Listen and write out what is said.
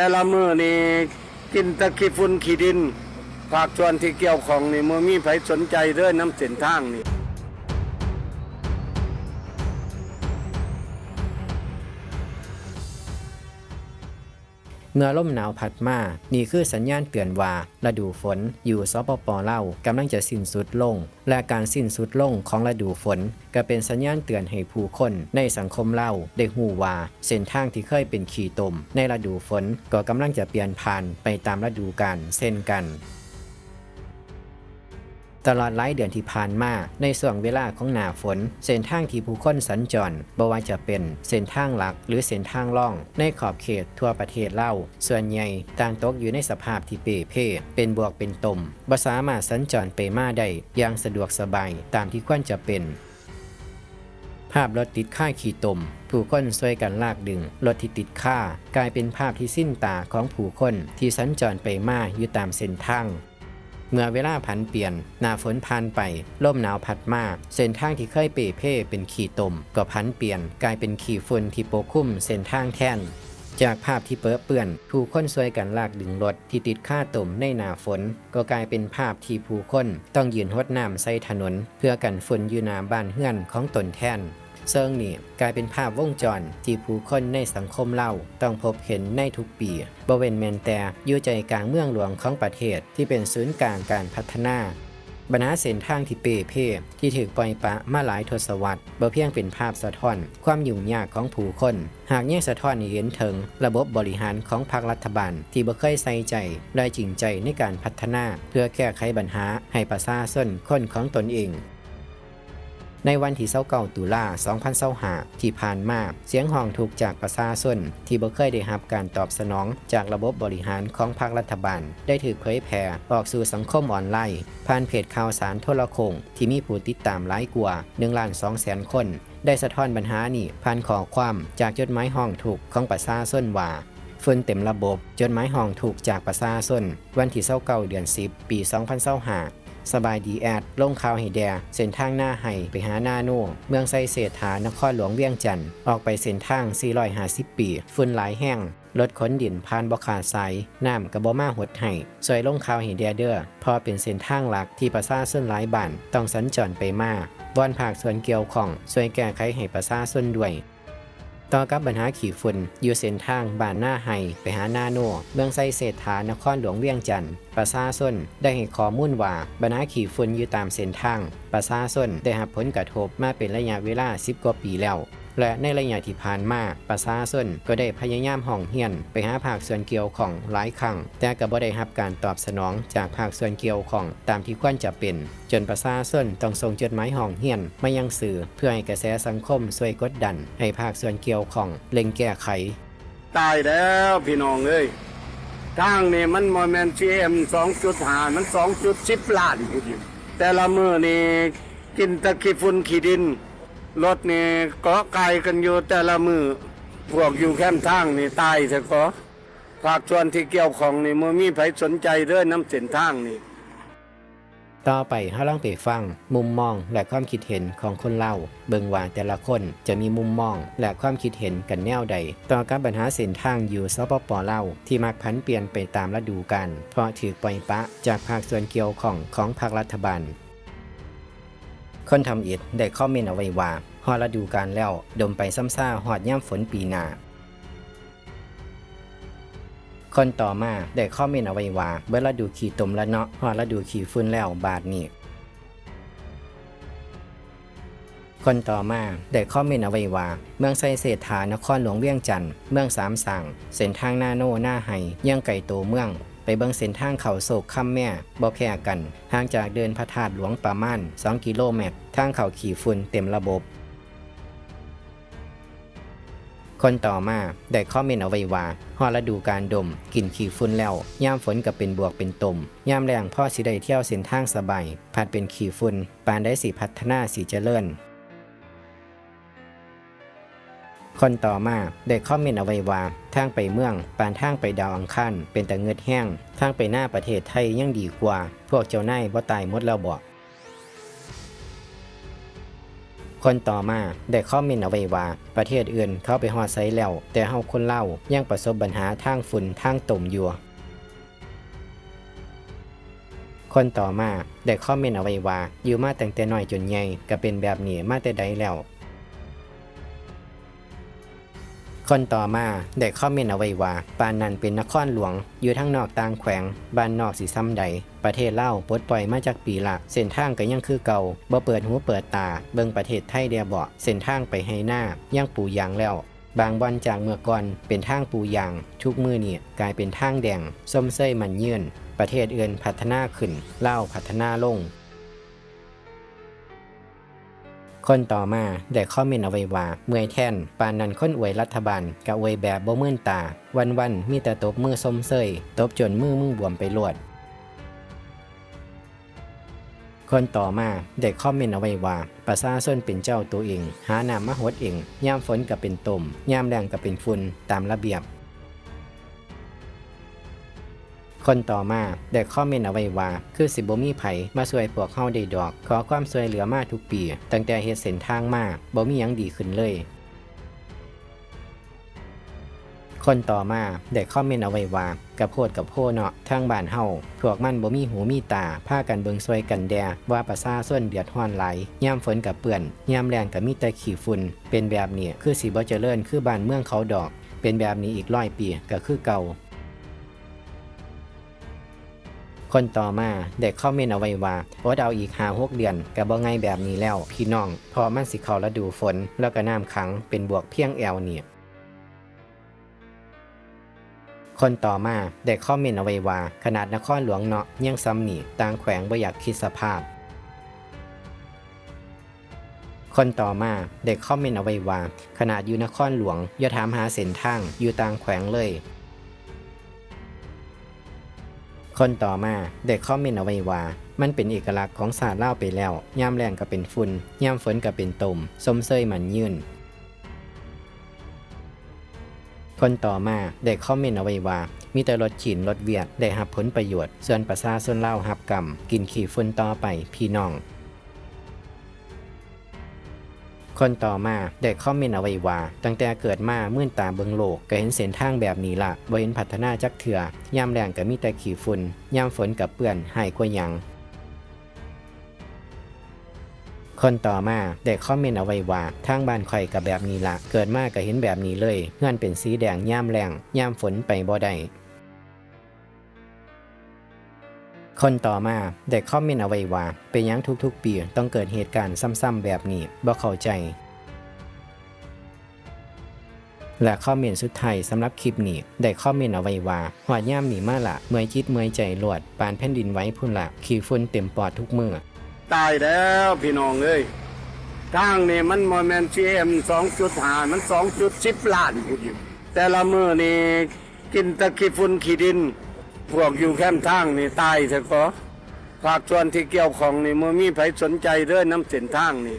แต่ละมือนี่กินตะขี้ฝุ่นขี้ดินภาคส่วนที่เกี่ยวของนี่มื่มีไผสนใจเรื่องน้ำเส้นทางนี่ เมื่อลมหนาวพัดมา นี่คือสัญญาณเตือนว่าฤดูฝนอยู่สปปลากำลังจะสิ้นสุดลง และการสิ้นสุดลงของฤดูฝน ก็เป็นสัญญาณเตือนให้ผู้คนในสังคมเล่าได้หูว่าเส้นทางที่เคยเป็นขี่ตม ในฤดูฝนก็กำลังจะเปลี่ยนผ่านไปตามฤดูกาลเช่นกัน ตลอดหลายเดือนที่ผ่านมาในส่วงเวลาของหนาฝน เส้นทางที่ผู้คนสัญจรบ่ว่าจะเป็นเส้นทางหลักหรือเส้นทางล่อง ในขอบเขตทั่วประเทศเล่า ส่วนใหญ่ต่างตกอยู่ในสภาพที่เปเพเป็นบวกเป็นตมบ่สามารถสัญจรไปมาได้อย่างสะดวกสบายตามที่ควรจะเป็น ภาพรถติดค่าขี่ตมผู้คนช่วยกันลากดึงรถที่ติดค่ากลายเป็นภาพที่สิ้นตาของผู้คนที่สัญจรไปมาอยู่ตามเส้นทาง เมื่อเวลาผันเปลี่ยน หน้าฝนผ่านไปลมหนาวพัดมาเส้นทางที่เคยเปเพ่เป็นขี่ตม ก็ผันเปลี่ยนกลายเป็นขี่ฝุ่นที่ปกคลุมเส้นทางแทนจากภาพที่เปื้อเปื้อน ผู้คนช่วยกันลากดึงรถที่ติดค่าตมในหนาฝน ก็กลายเป็นภาพที่ผู้คนต้องยืนหดน้ำใส่ถนน เพื่อกันฝนอยู่หน้าบ้านเฮือนของตนแทน เซิงนี่กลายเป็นภาพวงจร ที่ผู้คนในสังคมเล่าต้องพบเห็นในทุกปีบริเวณแมนแต่อยู่ใจกลางเมืองหลวงของประเทศที่เป็นศูนย์กลางการพัฒนาบรรณาเส้นทางที่เปเพ่ที่ถูกปล่อยปะมาหลายทศวรรษบ่เพียงเป็นภาพสะท้อน ความยุ่งยากของผู้คน หากแยกสะท้อนเห็นถึงระบบบริหารของภาครัฐบาล ที่บ่เคยใส่ใจและจริงใจในการพัฒนา เพื่อแก้ไขปัญหาให้ประชาชนคนของตนเอง ในวันที่29ตุลา2025ที่ผ่านมา เสียงห้องถูกจากประชาชนที่บ่เคยได้รับการตอบสนองจากระบบบริหารของภาครัฐบาล ได้ถูกเผยแพร่ออกสู่สังคมออนไลน์ ผ่านเพจข่าวสารโทรคงที่มีผู้ติดตามหลายกว่า1ล้าน2แสนคน ได้สะท้อนปัญหานี้ผ่านข้อความจากจดหมายห้องถูกของประชาชนว่าฝุ่นเต็มระบบจดหมายห้องถูกจากประชาชนวันที่29เดือน 10 ปี 2025 สบายดีแอดลงข่าวให้แดเส้นทางหน้าไห้ไปหาหน้าโน่เมืองไซเศรษฐานครหลวงเวียงจันทน์ออกไปเส้นทาง 450 ปีฝุ่นหลายแห้งรถขนดินผ่านบ่ขาดสายน้ำกระบ่มาหดให้สวยลงข่าวให้แดเด้อพอเป็นเส้นทางหลักที่ประชาชนหลายบ้านต้องสัญจรไปมาวอนภาคส่วนเกี่ยวของช่วยแก้ไขให้ประชาชนด้วย ต่อกับปัญหาขี่ฝุ่นอยู่เส้นทางบ้านหน้าไฮไปหาหน้าโนเมืองไซเศรษฐานครหลวงเวียงจันทร์ประชาชนได้ให้ข้อมูลว่าปัญหาขี่ฝุ่นอยู่ตามเส้นทาง ประชาชนได้รับผลกระทบมาเป็นระยะเวลา 10 กว่าปีแล้ว และในระยะที่ผ่านมาประชาชนก็ได้พยายามห้องเฮียน ไปหาภาคส่วนเกี่ยวของหลายครั้งแต่ก็บ่ได้รับการตอบสนองจากภาคส่วนเกี่ยวของตามที่ควรจะเป็น จนประชาชนต้องส่งจดหมายห้องเฮียนมายังสื่อเพื่อให้กระแสสังคมช่วยกดดัน ให้ภาคส่วนเกี่ยวของเร่งแก้ไข ตายแล้วพี่น้องเอ้ยทางนี่มันโมเมนต์ซีเอ็มสองจุดหามันสองจุดสิบล้านอยู่ดิแต่ละมือนี่กินตะขี้ฝุ่นขี้ดิน รถนี่เกาะไกลกันอยู่แต่ละมือพวกอยู่แคมป์ทางนี่ตายซะก็ภาคส่วนที่เกี่ยวของนี่มื่มีไผสนใจเรื่องน้ำเส้นทางนี่ ต่อไปเราลองไปฟัง มุมมองและความคิดเห็นของคนเล่า เบิ่งว่าแต่ละคนจะมีมุมมองและความคิดเห็นกันแนวใด ต่อกับปัญหาเส้นทางอยู่สปปลาที่มักผันเปลี่ยนไปตามฤดูกาลเพราะถือปล่อยปะจากภาคส่วนเกี่ยวของของภาครัฐบาลคนทำอิฐได้คอมเมนต์เอาไว้ว่า อดฤดูกาลแล้วดมไปซ้ำซ่าหอดย่ำฝนปีหนาคนต่อมาได้คอมเมนเอาไว้ว่าเวลาดูขี่ตมแล้วเนาะฮอดฤดูขี่ฝุ่นแล้วบาดนี้คนต่อมาได้คอมเมนเอาไว้ว่า เมืองไซเศรษฐานครหลวงเวียงจันทน์เมืองสามสั่งเส้นทางหน้าโน่หน้าไห้ย่างไก่โตเมือง ไปเบิ่งเส้นทางเขาโศกค่ำแม่บ่แพ้กันห่างจากเดินพระธาตุหลวงประมาณ 2 กิโลเมตร ทางเขาขี่ฝุ่นเต็มระบบ คนต่อมาได้คอมเมนต์เอาไว้ว่าฮอดฤดูการดมกินขี้ฝุ่นแล้วย่ามฝนก็เป็นบวกเป็นตมย่ามแรงพ่อสิได้เที่ยวเส้นทางสบายผัดเป็นขี้ฝุ่นปานได้สิพัฒนาสีเจริญคนต่อมาได้คอมเมนต์เอาไว้ว่าทางไปเมือง ปานทางไปดาวอังคารเป็นแต่เงิดแห้ง ทางไปหน้าประเทศไทยยังดีกว่า พวกเจ้านายบ่ตายมดแล้วบ่ คนต่อมาได้คอมเมนต์เอาไว้ว่า ประเทศอื่นเข้าไปฮอดไซแล้ว แต่เฮาคนเล่ายังประสบปัญหาทางฝุ่นทางต่มอยู่คนต่อมาได้คอมเมนต์เอาไว้ว่าอยู่มาตั้งแต่น้อยจนใหญ่ก็เป็นแบบนี้มาแต่ใดแล้ว คนต่อมาได้คอมเมนต์เอาไว้ว่าปานนั้นเป็นนครหลวง อยู่ทั้งนอกต่างแขวง บ้านนอกสีซ้ำใด ประเทศเล่าปลดปล่อยมาจากปีละ เส้นทางก็ยังคือเก่าบ่เปิดหูเปิดตา เบิ่งประเทศไทยเดียบาะเส้นทางไปให้หน้ายังปูยางแล้ว บางบอนจากเมื่อก่อนเป็นทางปูยาง ทุกมือนี่กลายเป็นทางแดงส้มเส้ยมันยื่นประเทศอื่นพัฒนาขึ้นเล่าพัฒนาลง คนต่อมาได้คอมเมนต์เอาไว้ว่าเมื่อยแท่นปานนันคนอวยรัฐบาลกะอวยแบบบ่มื่นตา วันวันมีแต่ตบมือส้มเซยตบจนมือมึงบวมไปลวดคนต่อมาได้คอมเมนต์เอาไว้ว่าประชาชนเป็นเจ้าตัวเอง หาน้ำมาหดเองยามฝนก็เป็นตมยามแรงก็เป็นฝุ่นตามระเบียบ คนต่อมาได้คอมเมนต์เอาไว้ว่า คือสิบ่มีไผมาช่วยพวกเฮาได้ดอก ขอความช่วยเหลือมาทุกปี ตั้งแต่เฮ็ดเส้นทางมาบ่มีหยังดีขึ้นเลย คนต่อมาได้คอมเมนต์เอาไว้ว่ากับโพดกับโพเนาะทางบ้านเฮาพวกมันบ่มีหูมีตาพากันเบิงซวยกันแดว่าประชาชนเดือดร้อนไหลยยามฝนกับเปื้อนยามแรงก็มีแต่ขี้ฝุ่นเป็นแบบนี้คือสิบ่เจริญคือบ้านเมืองเขาดอก เป็นแบบนี้อีกร้อยปีก็คือเก่า คนต่อมาได้คอมเมนเอาไว้ว่าโอดเอาอีกหาหกเดือนกับบ่ไงแบบนี้แล้วพี่น้อง พอมันสิเข้าฤดูฝน แล้วก็น้ำขังเป็นบวกเพียงแอลเนี่ยคนต่อมาได้คอมเมนเอาไว้ว่าขนาดนครหลวงเนาะยังซ้ำหนีต่างแขวงบ่อยากคิดสภาพ คนต่อมาได้คอมเมนเอาไว้ว่าขนาดอยู่นครหลวงอย่าถามหาเส้นทางอยู่ต่างแขวงเลย คนต่อมาได้คอมเมนต์เอาไว้ว่า มันเป็นเอกลักษณ์ของศาสตร์เล่าไปแล้ว ยามแรงก็เป็นฝุ่น ยามฝนก็เป็นตมสมเซยมันยืนคนต่อมาได้คอมเมนต์เอาไว้ว่า มีแต่รถฉีนรถเวียดได้หับผลประโยชน์ ส่วนประชาชนเล่าหับกรรม กินขี่ฝุ่นต่อไปพี่น้อง คนต่อมาได้คอมเมนต์เอาไว้ว่าตั้งแต่เกิดมาเมื่นตาเบิงโลกก็เห็นเส้นทางแบบนี้ละบ่เห็นพัฒนาจักเถื่อยามแรงก็มีแต่ขี่ฝุ่นยามฝนกับเปื้อนหายกว่ายังคนต่อมาได้คอมเมนต์เอาไว้ว่าทางบ้านข่อยกับแบบนี้ละเกิดมาก็เห็นแบบนี้เลยเงื่อนเป็นสีแดงย่ามแรงย่ามฝนไปบ่ได้ คนต่อมาได้คอมเมนต์เอาไว้ว่า เป็นยังทุกๆ ปีต้องเกิดเหตุการณ์ซ้ำๆแบบนี้บ่เข้าใจ และคอมเมนต์สุดท้ายสำหรับคลิปนี้ได้คอมเมนต์เอาไว้ว่าหอดย่ามหนีมาละเมื่อยจิตเมื่อยใจหลวดปานแผ่นดินไหว้พุ่นละขี่ฝุ่นเต็มปอดทุกมือตายแล้วพี่น้องเอ้ยทางนี่มันโมเมนต์ซีเอ็มสองจุดหามันสองจุดสิบล้านอยู่แต่ละมือนี่กินตะขี้ฝุ่นขี้ดิน พวกอยู่แคมป์ทางนี่ตายเถอะขอภาคส่วนที่เกี่ยวของนี่มันมีไผสนใจเรื่องน้ำเส้นทางนี่